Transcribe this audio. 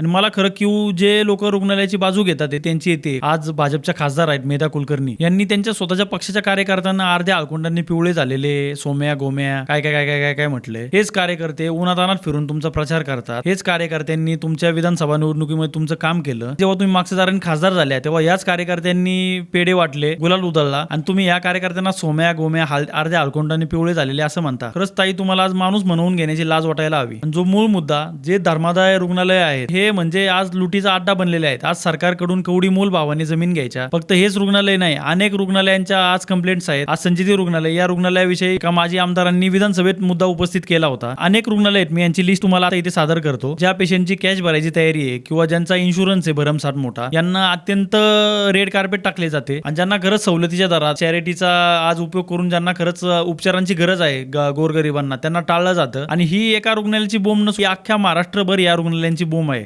आणि मला खरं क्यू जे लोक रुग्णालयाची बाजू घेतात ते त्यांची येते. आज भाजपच्या खासदार आहेत मेधा कुलकर्णी. यांनी त्यांच्या स्वतःच्या पक्षाच्या कार्यकर्त्यांना अर्ध्या आळकोंडांनी पिवळे झालेले सोम्या गोम्या काय काय काय काय काय काय म्हटले. हेच कार्यकर्ते उन्हातानात फिरून तुमचा प्रचार करतात. हेच कार्यकर्त्यांनी तुमच्या विधानसभा निवडणुकीमध्ये तुमचं काम केलं. जेव्हा तुम्ही मागच्या दाराने खासदार झाल्या तेव्हा याच कार्यकर्त्यांनी पेढे वाटले गुलाल उधळला आणि तुम्ही या कार्यकर्त्यांना सोम्या गोम्या अर्ध्या आळकोंडांनी पिवळे झालेले असं म्हणता. खरंच ताई तुम्हाला आज माणूस म्हणवून घेण्याची लाज वाटायला हवी. जो मूळ मुद्दा जे धर्मादाय रुग्णालय आहेत हे म्हणजे आज लुटीचा अड्डा बनलेले आहेत. आज सरकारकडून कवडी मोल भावाने जमीन घ्यायच्या? फक्त हेच रुग्णालय नाही अनेक रुग्णालयांच्या आज कंप्लेंट्स आहेत. आज संजीती रुग्णालय या रुग्णालयाविषयी का माजी आमदारांनी विधानसभेत मुद्दा उपस्थित केला होता. अनेक रुग्णालय आहेत. मी यांची लिस्ट तुम्हाला आता इथे सादर करतो. ज्या पेशंटची कॅश भरायची तयारी आहे किंवा ज्यांचा इन्शुरन्स आहे भरमसाठ मोठा यांना अत्यंत रेड कार्पेट टाकले जाते. आणि ज्यांना खरंच सवलतीच्या दरात चॅरिटीचा आज उपयोग करून ज्यांना खरंच उपचारांची गरज आहे गोरगरिबांना त्यांना टाळलं जातं. आणि ही एका रुग्णालयाची बोंब नसून अख्ख्या महाराष्ट्रभर या रुग्णालयांची बोंब आहे.